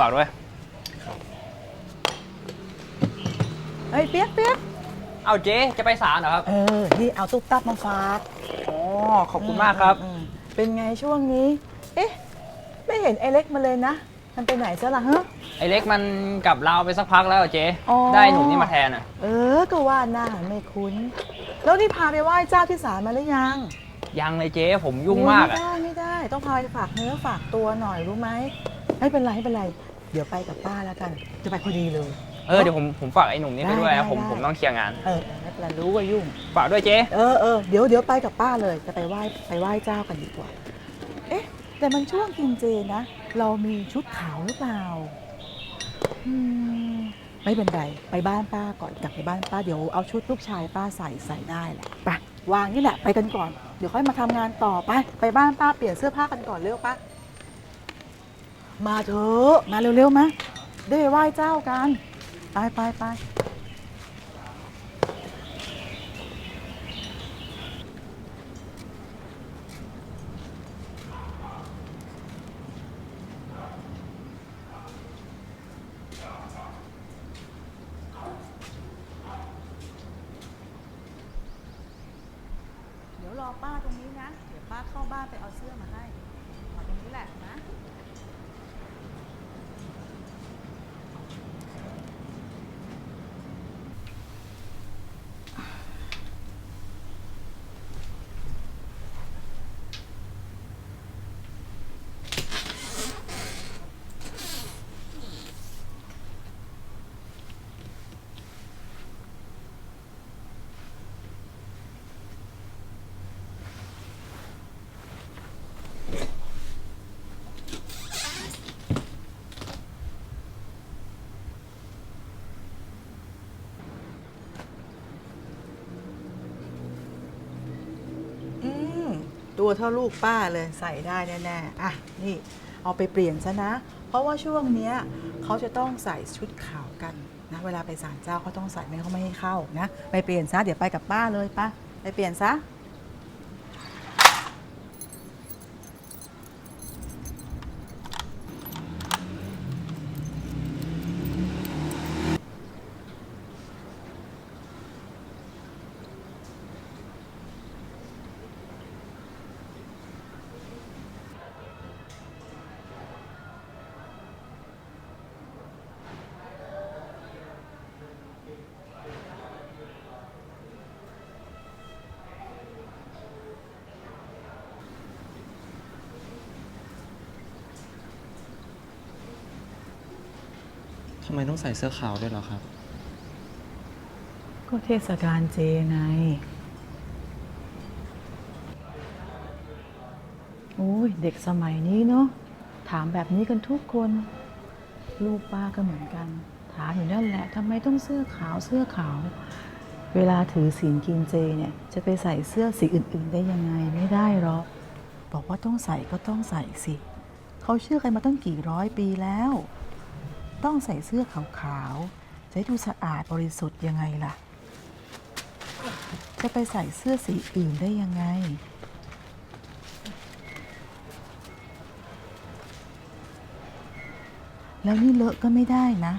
ฝากด้วย เฮ้ยเปียกเปียกเอาเจ๊จะไปศาลเหรอครับ เออนี่เอาตุ๊กตับมาฝากอ๋อ ขอบคุณมากครับ อืมเป็นไงช่วงนี้ เอ๊ะ ไม่เห็นไอเล็กมาเลยนะ มันไปไหนซะล่ะฮะ ไอ้เล็กมันกลับลาวไปสักพักแล้วอะเจ๊ อ๋อ ได้หนุ่มนี่มาแทนอะ เออ ก็ว่าหน้าไม่คุ้น แล้วนี่พาไปไหว้เจ้าที่ศาลมาหรือยังยังเลยเจ๊ผมยุ่งมากไม่อะได้ไม่ได้ ต้องพาไปฝากเนื้อฝากตัวหน่อยรู้ไหม ไม่เป็นไรไม่เป็นไร เดี๋ยวไปกับป้าแล้วกัน จะไปพอดีเลย เออเดี๋ยวผมผมฝากไอ้หนุ่มนี่ไปด้วยได้นะผมได้ ผมต้องเคลียร์งาน เออไม่เป็นไรรู้ว่ายุ่ง ฝากด้วยเจ๊ เออเออเดี๋ยวเดี๋ยวไปกับป้าเลย จะไปไหว้ไปไหว้เจ้ากันดีกว่า เอ๊ะ แต่มันช่วงกินเจนะ เรามีชุดขาวหรือเปล่าอืมไม่เป็นไร ไปบ้านป้าก่อนกลับไปบ้านป้าเดี๋ยวเอาชุดลูกชายป้าใส่ใส่ได้แหละไปวางนี่แหละ ไปกันก่อน เดี๋ยวค่อยมาทำงานต่อไป ไปบ้านป้าเปลี่ยนเสื้อผ้ากันก่อนเร็วป้า มาเถอะ มาเร็วๆมาได้ไปไหว้เจ้ากัน ไปไปไป เดี๋ยวรอป้าตรงนี้นะ เดี๋ยวป้าเข้าบ้านไปเอาเสื้อมาให้รอตรงนี้แหละนะ อืม ตัวเท่าลูกป้าเลยใส่ได้แน่ๆอะนี่เอาไปเปลี่ยนซะนะ เพราะว่าช่วงเนี้ยเขาจะต้องใส่ชุดขาวกันนะเวลาไปศาลเจ้าเขาต้องใส่ไม่เขาไม่ให้เข้านะ ไปเปลี่ยนซะเดี๋ยวไปกับป้าเลยป้าไปเปลี่ยนซะ ทำไมต้องใส่เสื้อขาวด้วยเหรอครับ ก็เทศกาลเจไงโอ้ยเด็กสมัยนี้เนาะถามแบบนี้กันทุกคน ลูกป้าก็เหมือนกัน ถามอยู่นั่นแหละทำไมต้องเสื้อขาวเสื้อขาว เวลาถือศีลกินเจเนี่ยจะไปใส่เสื้อสีอื่น ๆ ได้ยังไงไม่ได้หรอกบอกว่าต้องใส่ก็ต้องใส่สิเขาเชื่อกันมาตั้งกี่ร้อยปีแล้ว ต้องใส่เสื้อขาวๆ จะดูสะอาดบริสุทธิ์ยังไงล่ะ จะไปใส่เสื้อสีอื่นได้ยังไง แล้วนี่เลอะก็ไม่ได้นะ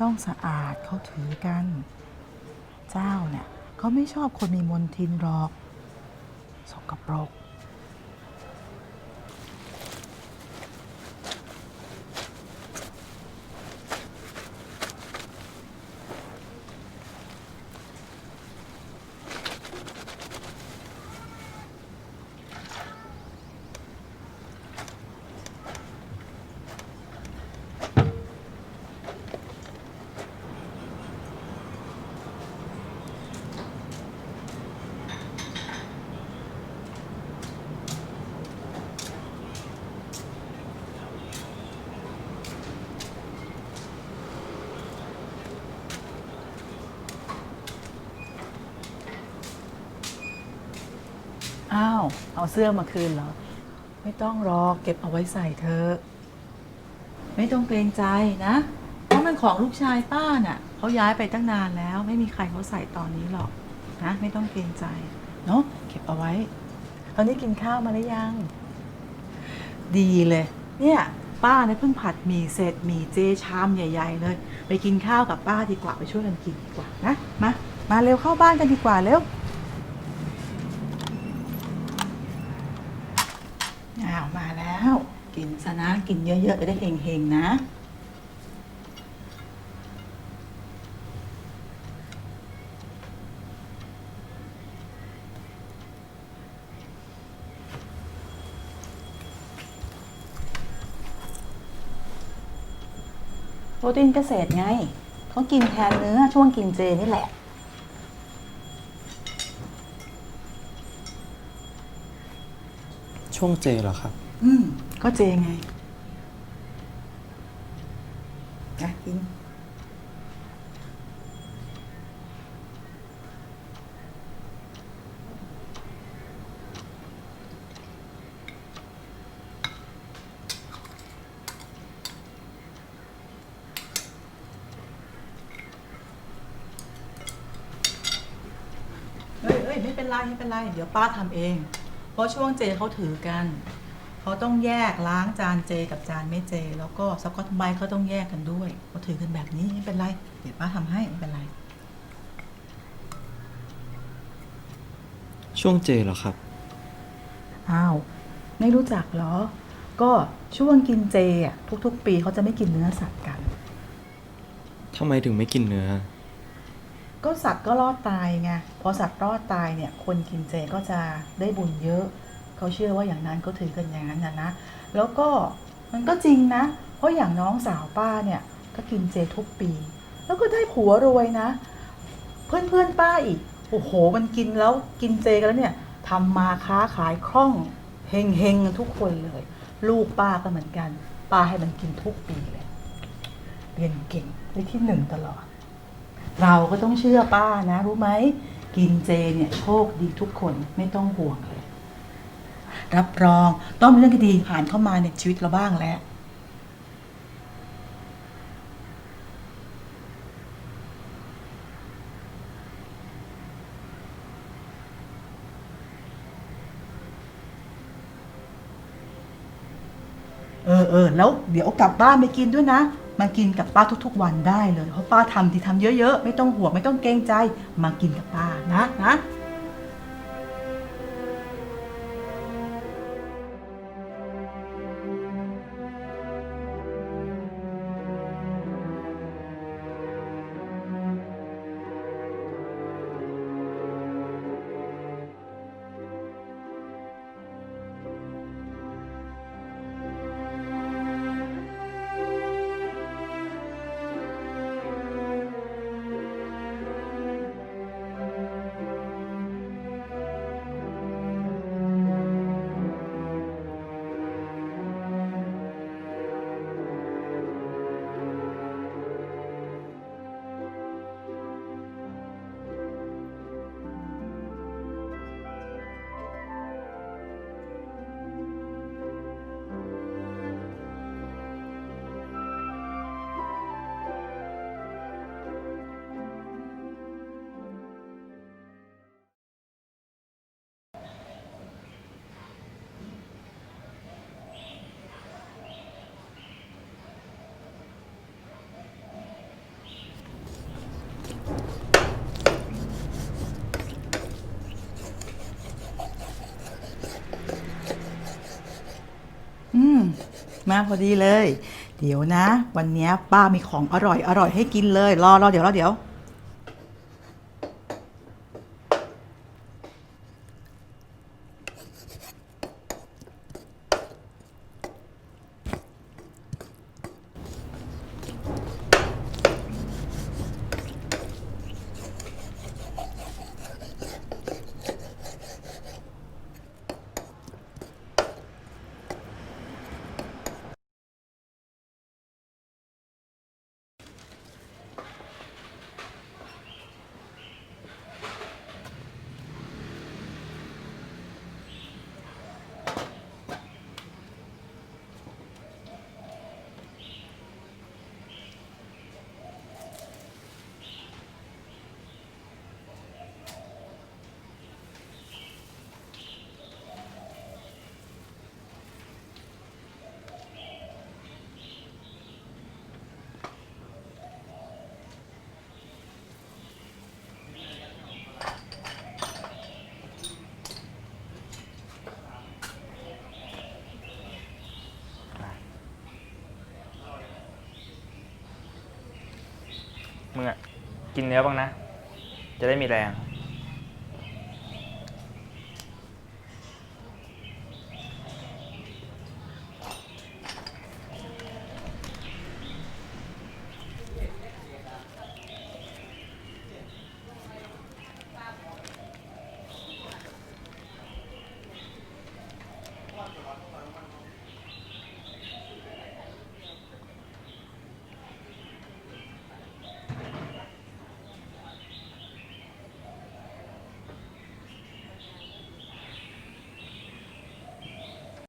ต้องสะอาดเขาถือกัน เจ้าเนี่ยเขาไม่ชอบคนมีมนทินหรอก สกปรก อ้าว เอาเสื้อมาคืนเหรอ ไม่ต้องรอเก็บเอาไว้ใส่เธอ ไม่ต้องเกรงใจนะ เพราะมันของลูกชายป้าน่ะเขาย้ายไปตั้งนานแล้ว ไม่มีใครเขาใส่ตอนนี้หรอกนะ ไม่ต้องเกรงใจ เนาะเก็บเอาไว้ ตอนนี้กินข้าวมาหรือยัง ดีเลย เนี่ยป้าเนี่ยเพิ่งผัดหมี่เสร็จหมี่เจชามใหญ่ ๆ เลย ไปกินข้าวกับป้าดีกว่าไปช่วยกันกินดีกว่านะมามาเร็วเข้าบ้านกันดีกว่าเร็วอ้าวมาแล้ว กินซะนะ กินเยอะๆ จะได้เฮงๆ นะ โปรตีนเกษตรไงเขากินแทนเนื้อช่วงกินเจนี่แหละช่วงเจเหรอครับ อืม ก็เจไงนะกิน เฮ้ยเฮ้ยไม่เป็นไรไม่เป็นไร เดี๋ยวป้าทำเอง เพราะช่วงเจเขาถือกัน เขาต้องแยกล้างจานเจกับจานไม่เจ แล้วก็สกอตไบรท์เขาต้องแยกกันด้วยเขาถือกันแบบนี้ไม่เป็นไรเดี๋ยวป้าทำให้ไม่เป็นไร ช่วงเจเหรอครับ อ้าว ไม่รู้จักเหรอ ก็ช่วงกินเจอะทุกๆ ปีเขาจะไม่กินเนื้อสัตว์กัน ทำไมถึงไม่กินเนื้อ ก็สัตว์ก็รอดตายไงพอสัตว์รอดตายเนี่ย คนกินเจก็จะได้บุญเยอะ เขาเชื่อว่าอย่างนั้นก็ถือกันอย่างนั้นนะนะ แล้วก็มันก็จริงนะ เพราะอย่างน้องสาวป้าเนี่ยก็กินเจทุกปี แล้วก็ได้ผัวรวยนะ เพื่อนเพื่อนป้าอีกโอ้โหมันกินแล้วกินเจกันแล้วเนี่ยทำมาค้าขายคล่องเฮงเฮงกันทุกคนเลย ลูกป้าก็เหมือนกันป้าให้มันกินทุกปีเลยเรียนเก่งได้ที่หนึ่งตลอด เราก็ต้องเชื่อป้านะ รู้ไหมกินเจเนี่ยโชคดีทุกคนไม่ต้องห่วงเลย รับรอง ต้องมีเรื่องดีๆผ่านเข้ามาในชีวิตเราบ้างแล้วเออเออแล้วเดี๋ยวกลับบ้านไปกินด้วยนะ มากินกับป้าทุกๆ วันได้เลย เพราะป้าทำที่ทำเยอะๆ ไม่ต้องห่วงไม่ต้องเกรงใจ มากินกับป้านะนะ มาพอดีเลย เดี๋ยวนะ วันนี้ป้ามีของอร่อยอร่อยให้กินเลย รอรอเดี๋ยวรอเดี๋ยว มึงอะกินเนื้อบ้างนะ จะได้มีแรง